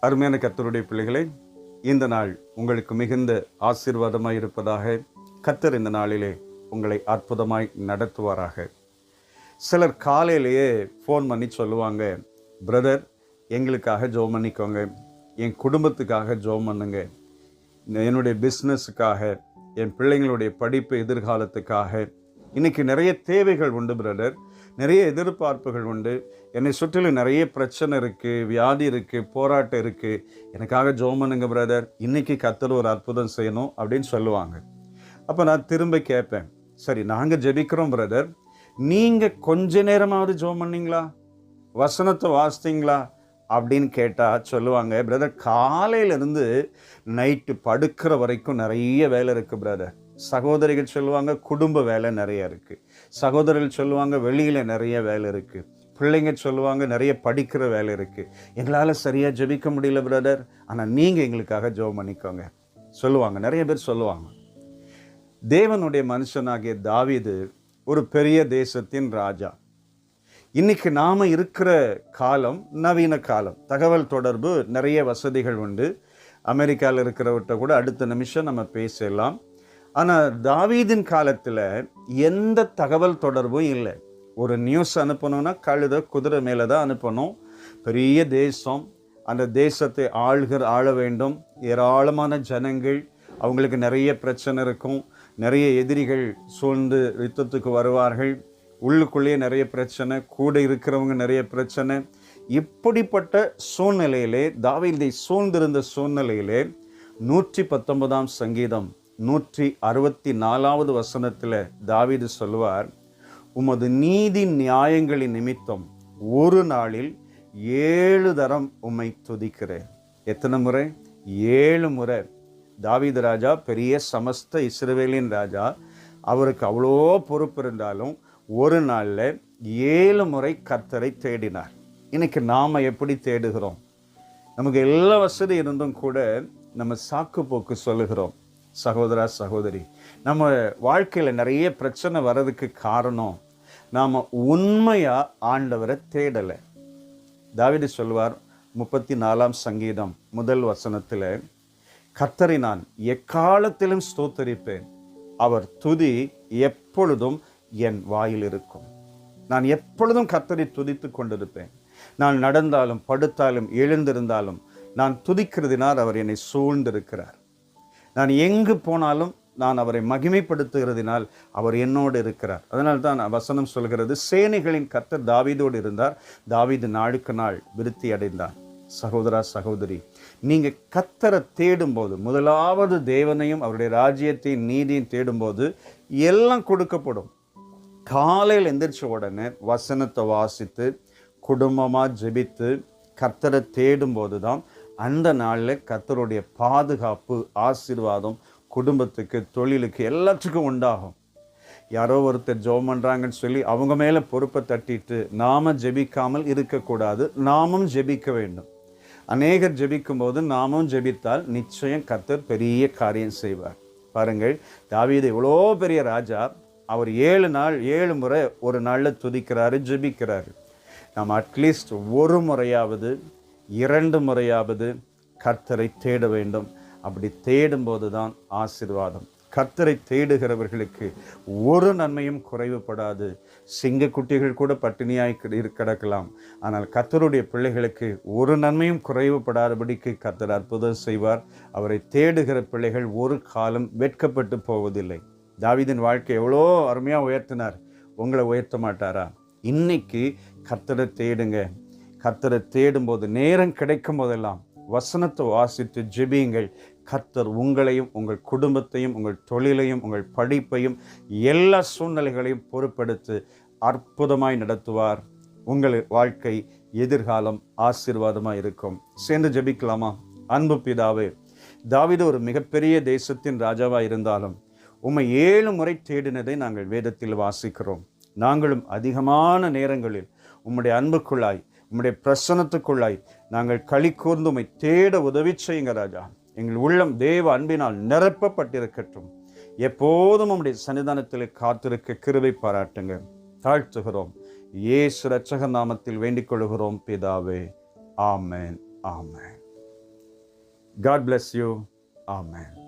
அருமையான கத்தருடைய பிள்ளைகளை இந்த நாள் உங்களுக்கு மிகுந்த ஆசீர்வாதமாய் இருப்பதாக கத்தர் இந்த நாளிலே உங்களை அற்புதமாய் நடத்துவாராக. சிலர் காலையிலேயே ஃபோன் பண்ணி சொல்லுவாங்க பிரதர் எங்களுக்காக ஜோம் பண்ணிக்கோங்க என் குடும்பத்துக்காக ஜோம் பண்ணுங்க என்னுடைய பிஸ்னஸுக்காக என் பிள்ளைங்களுடைய படிப்பு எதிர்காலத்துக்காக இன்றைக்கி நிறைய தேவைகள் உண்டு பிரதர் நிறைய எதிர்பார்ப்புகள் உண்டு. என்னை சுற்றிலும் நிறைய பிரச்சனை இருக்குது வியாதி இருக்குது போராட்டம் இருக்குது எனக்காக ஜோம் பிரதர் இன்றைக்கி கத்தர் ஒரு அற்புதம் செய்யணும் அப்படின்னு சொல்லுவாங்க. அப்போ நான் திரும்ப கேட்பேன் சரி நாங்கள் ஜெபிக்கிறோம் பிரதர் நீங்கள் கொஞ்ச நேரமாவது ஜோம் பண்ணீங்களா? வசனத்தை வாசித்தீங்களா? அப்படின்னு கேட்டால் சொல்லுவாங்க பிரதர் காலையிலேருந்து நைட்டு படுக்கிற வரைக்கும் நிறைய வேலை இருக்குது பிரதர் சகோதரிகள் சொல்லுவாங்க குடும்ப வேலை நிறைய இருக்குது சகோதரர்கள் சொல்லுவாங்க வெளியில் நிறைய வேலை இருக்குது பிள்ளைங்க சொல்லுவாங்க நிறைய படிக்கிற வேலை இருக்குது எங்களால் சரியாக ஜெபிக்க முடியல பிரதர் ஆனால் நீங்கள் எங்களுக்காக ஜெபம் பண்ணிக்கோங்க. சொல்லுவாங்க நிறைய பேர் சொல்லுவாங்க. தேவனுடைய மனுஷனாகிய தாவிது ஒரு பெரிய தேசத்தின் ராஜா. இன்றைக்கி நாம் இருக்கிற காலம் நவீன காலம். தகவல் தொடர்பு நிறைய வசதிகள் உண்டு. அமெரிக்காவில் இருக்கிறவர்கிட்ட கூட அடுத்த நிமிஷம் நம்ம பேசலாம். ஆனால் தாவீதின் காலத்தில் எந்த தகவல் தொடர்பும் இல்லை. ஒரு நியூஸ் அனுப்பணும்னா கழுத குதிரை மேலே தான் அனுப்பணும். பெரிய தேசம் அந்த தேசத்தை ஆள்கிற ஆள வேண்டும். ஏராளமான ஜனங்கள் அவங்களுக்கு நிறைய பிரச்சனை இருக்கும். நிறைய எதிரிகள் சூழ்ந்து யுத்தத்துக்கு வருவார்கள். உள்ளுக்குள்ளேயே நிறைய பிரச்சனை கூட இருக்கிறவங்க நிறைய பிரச்சனை. இப்படிப்பட்ட சூழ்நிலையிலே தாவீதை சூழ்ந்திருந்த சூழ்நிலையிலே நூற்றி பத்தொன்பதாம் சங்கீதம் நூற்றி அறுபத்தி நாலாவது வசனத்தில் தாவிது சொல்லுவார் உமது நீதி நியாயங்களின் நிமித்தம் ஒரு நாளில் ஏழு தரம் உம்மை துதிக்கிறேன். எத்தனை முறை? ஏழு முறை. தாவிது ராஜா பெரிய சமஸ்த இஸ்ரவேலின் ராஜா அவருக்கு அவ்வளோ பொறுப்பு இருந்தாலும் ஒரு நாளில் ஏழு முறை கர்த்தரை தேடினார். இன்றைக்கி நாம் எப்படி தேடுகிறோம்? நமக்கு எல்லா வசதி இருந்தும் கூட நம்ம சாக்கு போக்கு சொல்லுகிறோம். சகோதரா சகோதரி நம்ம வாழ்க்கையில் நிறைய பிரச்சனை வர்றதுக்கு காரணம் நாம் உண்மையாக ஆண்டவரை தேடலை. தாவிடு சொல்வார் முப்பத்தி நாலாம் சங்கீதம் முதல் வசனத்தில் கர்த்தரை நான் எக்காலத்திலும் ஸ்தோத்தரிப்பேன். அவர் துதி எப்பொழுதும் என் வாயில் இருக்கும். நான் எப்பொழுதும் கர்த்தரை துதித்து கொண்டிருப்பேன். நான் நடந்தாலும் படுத்தாலும் எழுந்திருந்தாலும் நான் துதிக்கிறதினால் அவர் என்னை சூழ்ந்திருக்கிறார். நான் எங்கு போனாலும் நான் அவரை மகிமைப்படுத்துகிறதினால் அவர் என்னோடு இருக்கிறார். அதனால் தான் வசனம் சொல்கிறது சேனைகளின் கர்த்தர் தாவீதோடு இருந்தார். தாவீது நாளுக்கு நாள் விருத்தி அடைந்தார். சகோதரா சகோதரி நீங்கள் கத்தரை தேடும்போது முதலாவது தேவனையும் அவருடைய ராஜ்யத்தையும் நீதியும் தேடும்போது எல்லாம் கொடுக்கப்படும். காலையில் எந்திரிச்ச உடனே வசனத்தை வாசித்து குடும்பமாக ஜெபித்து கர்த்தரை தேடும்போது தான் அந்த நாளில் கர்த்தருடைய பாதுகாப்பு ஆசீர்வாதம் குடும்பத்துக்கு தொழிலுக்கு எல்லாத்துக்கும் உண்டாகும். யாரோ ஒருத்தர் ஜெபம் பண்ணுறாங்கன்னு சொல்லி அவங்க மேலே பொறுப்பை தட்டிட்டு நாம ஜெபிக்காமல் இருக்கக்கூடாது. நாமும் ஜெபிக்க வேண்டும். அநேகர் ஜெபிக்கும் போது நாமும் ஜெபித்தால் நிச்சயம் கர்த்தர் பெரிய காரியம் செய்வார். பாருங்கள் தாவீது இவ்வளோ பெரிய ராஜா. அவர் ஏழு நாள் ஏழு முறை ஒரு நாளில் துதிக்கிறாரு ஜெபிக்கிறாரு. நாம் அட்லீஸ்ட் ஒரு முறையாவது இரண்டு முறையாவது கர்த்தரை தேட வேண்டும். அப்படி தேடும்போது தான் ஆசீர்வாதம். கர்த்தரை தேடுகிறவர்களுக்கு ஒரு நன்மையும் குறைவுபடாது. சிங்கக்குட்டிகள் கூட பட்டினியாய் கிடக்கலாம். ஆனால் கர்த்தருடைய பிள்ளைகளுக்கு ஒரு நன்மையும் குறைவுபடாதபடிக்கு கர்த்தர் அற்புதம் செய்வார். அவரை தேடுகிற பிள்ளைகள் ஒரு காலம் வெட்கப்பட்டு போவதில்லை. தாவிதின் வாழ்க்கை எவ்வளோ அருமையாக உயர்த்தினார். உங்களை உயர்த்த மாட்டாரா? இன்னைக்கு கர்த்தரை தேடுங்க. கர்த்தரை தேடும்போது நேரம் கிடைக்கும் போதெல்லாம் வசனத்தை வாசித்து ஜெபியுங்கள். கர்த்தர் உங்களையும் உங்கள் குடும்பத்தையும் உங்கள் தொழிலையும் உங்கள் படிப்பையும் எல்லா சூழ்நிலைகளையும் பொறுப்படுத்து அற்புதமாய் நடத்துவார். உங்கள் வாழ்க்கை எதிர்காலம் ஆசீர்வாதமாக இருக்கும். சேர்ந்து ஜெபிக்கலாமா? அன்பு பிதாவே தாவிது ஒரு மிகப்பெரிய தேசத்தின் ராஜாவாக இருந்தாலும் உம்மை ஏழு முறை தேடினதை நாங்கள் வேதத்தில் வாசிக்கிறோம். நாங்களும் அதிகமான நேரங்களில் உம்முடைய அன்புக்குள்ளாய் உம்முடைய பிரசனத்துக்குள்ளாய் நாங்கள் களி கூர்ந்து உம்மை தேட உதவி செய்யுங்க ராஜா. எங்கள் உள்ளம் தேவ அன்பினால் நிரப்பப்பட்டிருக்கட்டும். எப்போதும் உம்முடைய சன்னிதானத்தில் காத்திருக்க கிருவை பாராட்டுங்க. தாழ்த்துகிறோம். இயேசு ரட்சக நாமத்தில் வேண்டிக் கொள்கிறோம் பிதாவே. ஆமேன் ஆமேன். God bless you amen.